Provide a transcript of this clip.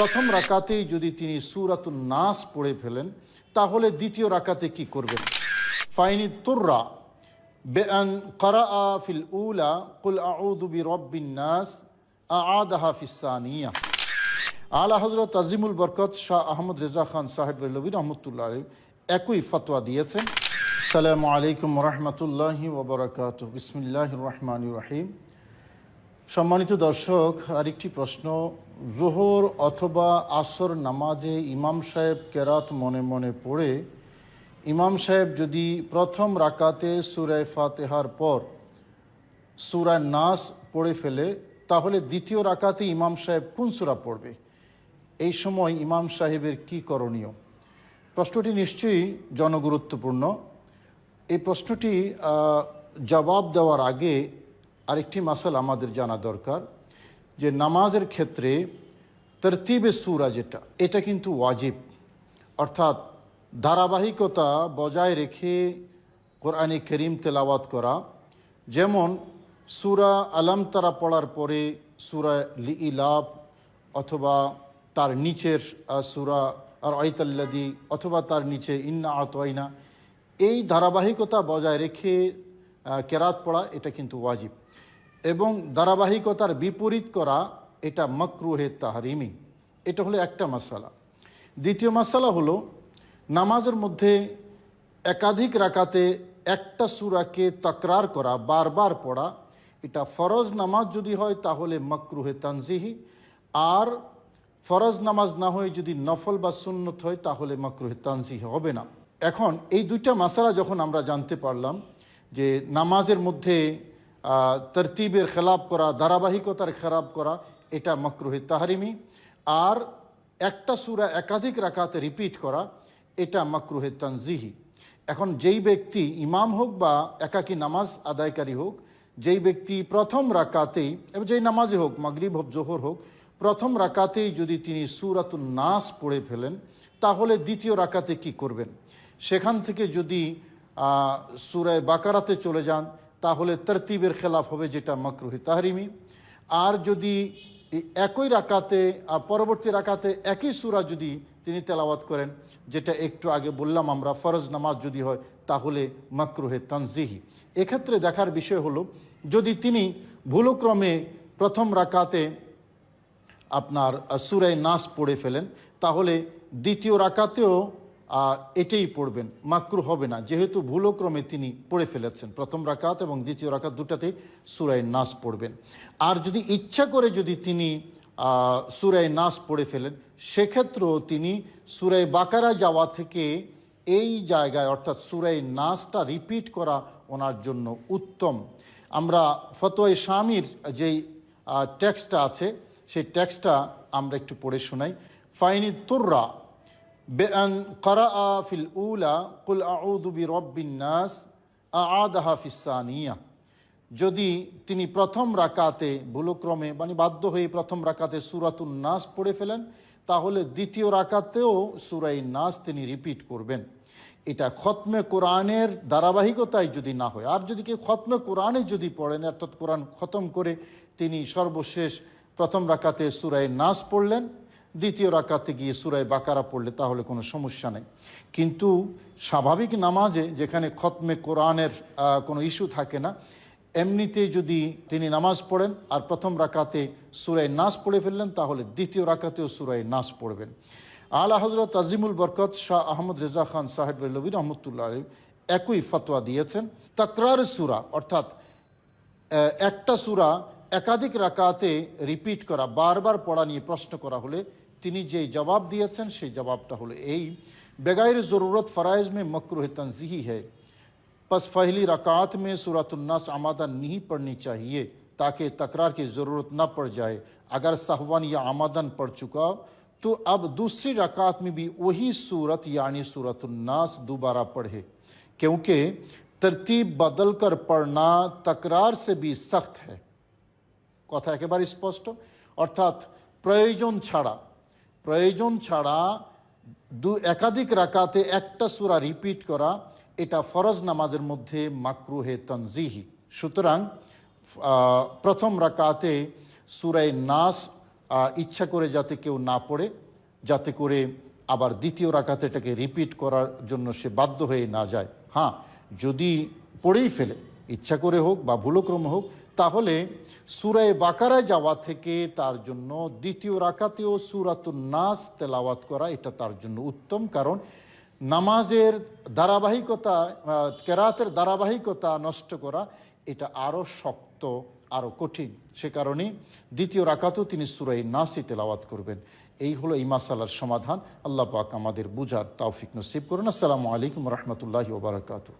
প্রথম রাকাতেই যদি তিনি সুরাতুন নাস পড়ে ফেলেন, তাহলে দ্বিতীয় রাকাতে কি করবেন? ফাইনি তুর্রা, বেআন করা ফিল উলা, কুল আউদু বি রব্বিন নাস আদাহা ফিসানিয়া আলা হজরত আজিমুল বরকত শাহ আহমদ রেজা খান সাহেব রবি রহমতুল্লাহ একই ফতোয়া দিয়েছেন। সালামু আলাইকুম রহমতুল্লাহি ওবরাকাত বিসমিল্লাহ রহমান রহিম। সম্মানিত দর্শক, আরেকটি প্রশ্ন। জোহর অথবা আসর নামাজে ইমাম সাহেব কেরাত মনে মনে পড়ে। ইমাম সাহেব যদি প্রথম রাকাতে সুরায় ফাতেহার পর সুরায় নাস পড়ে ফেলে, তাহলে দ্বিতীয় রাকাতে ইমাম সাহেব কোন সুরা পড়বে? এই সময় ইমাম সাহেবের কি করণীয়? প্রশ্নটি নিশ্চয়ই জনগুরুত্বপূর্ণ। এই প্রশ্নটি জবাব দেওয়ার আগে আরেকটি মাসাল আমাদের জানা দরকার, যে নামাজের ক্ষেত্রে তরতিবে সুরা যেটা, এটা কিন্তু ওয়াজিব। অর্থাৎ ধারাবাহিকতা বজায় রেখে কোরআনে করিম তেলাওয়াত করা, যেমন সুরা আলম তারা পড়ার পরে সুরা লি ইলাভ অথবা তার নিচের সুরা আর অয়তাল্লাদি অথবা তার নিচে ইন্না আতয়না এই ধারাবাহিকতা বজায় রেখে কেরাত পড়া, এটা কিন্তু ওয়াজিব। এবং ধারাবাহিকতার বিপরীত করা, এটা মকরুহে তাহারিমি। এটা হলো একটা মশালা দ্বিতীয় মশালা হলো, নামাজের মধ্যে একাধিক রাকাতে একটা সুরাকে তকরার করা, বারবার পড়া, এটা ফরজ নামাজ যদি হয় তাহলে মকরুহে তানজিহি। আর ফরজ নামাজ না হয়ে যদি নফল বা সুন্নত হয় তাহলে মকরুহে তানজিহি হবে না। এখন এই দুইটা মশালা যখন আমরা জানতে পারলাম যে নামাজের মধ্যে তরতিবের খেলাপ করা, ধারাবাহিকতার খেলাপ করা, এটা মকরুহে তাহারিমি। আর একটা সুরা একাধিক রাকাতে রিপিট করা, এটা মকরুহে তানজিহি। এখন যেই ব্যক্তি ইমাম হোক বা একাকী নামাজ আদায়কারী হোক, যেই ব্যক্তি প্রথম রাকাতেই, এবং যেই নামাজে হোক, মাগরিব হোক, জোহর হোক, প্রথম রাকাতেই যদি তিনি সুরাতুন নাস পড়ে ফেলেন, তাহলে দ্বিতীয় রাকাতে কি করবেন? সেখান থেকে যদি সুরায় বাকারাতে চলে যান, তাহলে তরতিবের খেলাফ হবে যেটা মকরুহি তাহরিমি। আর যদি একই রাকাতে পরবর্তী রাকাতে একই সুরা যদি তিনি তেলাওয়াত করেন, যেটা একটু আগে বললাম আমরা, ফরজ নামাজ যদি হয়, তাহলে মকরুহে তানজিহি। এক্ষেত্রে দেখার বিষয় হলো, যদি তিনি ভুলক্রমে প্রথম রাকাতে আপনার সুরাই নাস পড়ে ফেলেন, তাহলে দ্বিতীয় রাকাতেও এটাই পড়বেন, মাকরু হবে না। যেহেতু ভুলক্রমে তিনি পড়ে ফেলেছেন, প্রথম রাকাত এবং দ্বিতীয় রাকাত দুটাতেই সুরাই নাস পড়বেন। আর যদি ইচ্ছা করে যদি তিনি সুরাই নাস পড়ে ফেলেন, সেক্ষেত্রেও তিনি সুরাই বাকারা যাওয়া থেকে এই জায়গায়, অর্থাৎ সুরাই নাসটা রিপিট করা ওনার জন্য উত্তম। আমরা ফতোয় স্বামীর যেই টেক্সটটা আছে, সেই টেক্সটটা আমরা একটু পড়ে শোনাই। ফাইনি তুর্রা বেআন করা ফিল উলা কুল আউদু বি রব্বিন নাস আদাহা ফিসানিয়া যদি তিনি প্রথম রাকাতে ভুলক্রমে মানে বাধ্য হয়ে প্রথম রাকাতে সুরাতুন নাস পড়ে ফেলেন, তাহলে দ্বিতীয় রাকাতেও সুরাই নাস তিনি রিপিট করবেন। এটা খতমে কোরআনের ধারাবাহিকতায় যদি না হয়, আর যদি কেউ খতমে কোরআনে যদি পড়েন, অর্থাৎ কোরআন খতম করে তিনি সর্বশেষ প্রথম রাকাতে সুরাই নাস পড়লেন দ্বিতীয় রাকাতে গিয়ে সুরায় বাকারা পড়লে তাহলে কোনো সমস্যা নেই। কিন্তু স্বাভাবিক নামাজে যেখানে খতমে কোরআনের কোনো ইস্যু থাকে না, এমনিতে যদি তিনি নামাজ পড়েন আর প্রথম রাকাতে সুরায় নাস পড়ে ফেললেন, তাহলে দ্বিতীয় রাকাতেও সুরায় নাস পড়বেন। আলা হজরত আজিমুল বরকত শাহ আহমদ রেজা খান সাহেব রবি রহমতুল্লাহ একই ফতোয়া দিয়েছেন। তাকরার সুরা, অর্থাৎ একটা সুরা একাধিক রাকাতে রিপিট করা বারবার পড়া নিয়ে প্রশ্ন করা হলে তিনি যে জবাব দিয়েছেন সেই জবাবটা হলো এই বেগাইর ज़रूरत फ़राइज़ में मकरूह तंजीही है बस पहली रकात में सूरतुन्नास आमादा नहीं पढ़नी चाहिए ताकि तकरार की ज़रूरत न पड़ जाए अगर सहवन या आमदन पढ़ चुका तो अब दूसरी रकात में भी वही सूरत यानी सूरतुन्नास दोबारा पढ़े क्योंकि तरतीब बदल कर पढ़ना तकरार से भी सख्त है কথা একেবারে স্পষ্ট। অর্থাৎ প্রয়োজন ছাড়া প্রয়োজন ছাড়া দু একাধিক রাকাতে একটা সুরা রিপিট করা, এটা ফরজ নামাজের মধ্যে মাকরুহে তনজিহি। সুতরাং প্রথম রাকাতে সুরাই নাস ইচ্ছা করে যাতে কেউ না পড়ে, যাতে করে আবার দ্বিতীয় রাকাতে এটাকে রিপিট করার জন্য সে বাধ্য হয়ে না যায়। হ্যাঁ যদি পড়েই ফেলে, ইচ্ছা করে হোক বা ভুলক্রম হোক তাহলে সুরায় বাকারায় যাওয়া থেকে তার জন্য দ্বিতীয় রাকাতেও সুরাতুন নাস তেলাওয়াত করা এটা তার জন্য উত্তম। কারণ নামাজের ধারাবাহিকতা কেরাতের ধারাবাহিকতা নষ্ট করা এটা আরও শক্ত আরও কঠিন। সে কারণে দ্বিতীয় রাকাতেও তিনি সুরাই নাসি তেলাওয়াত করবেন। এই হলো এই মাসালার সমাধান। আল্লাহ পাক আমাদের বুঝার তাওফিক নসিব করুন। আসসালামু আলাইকুম রহমতুল্লাহি ওবরাকাতু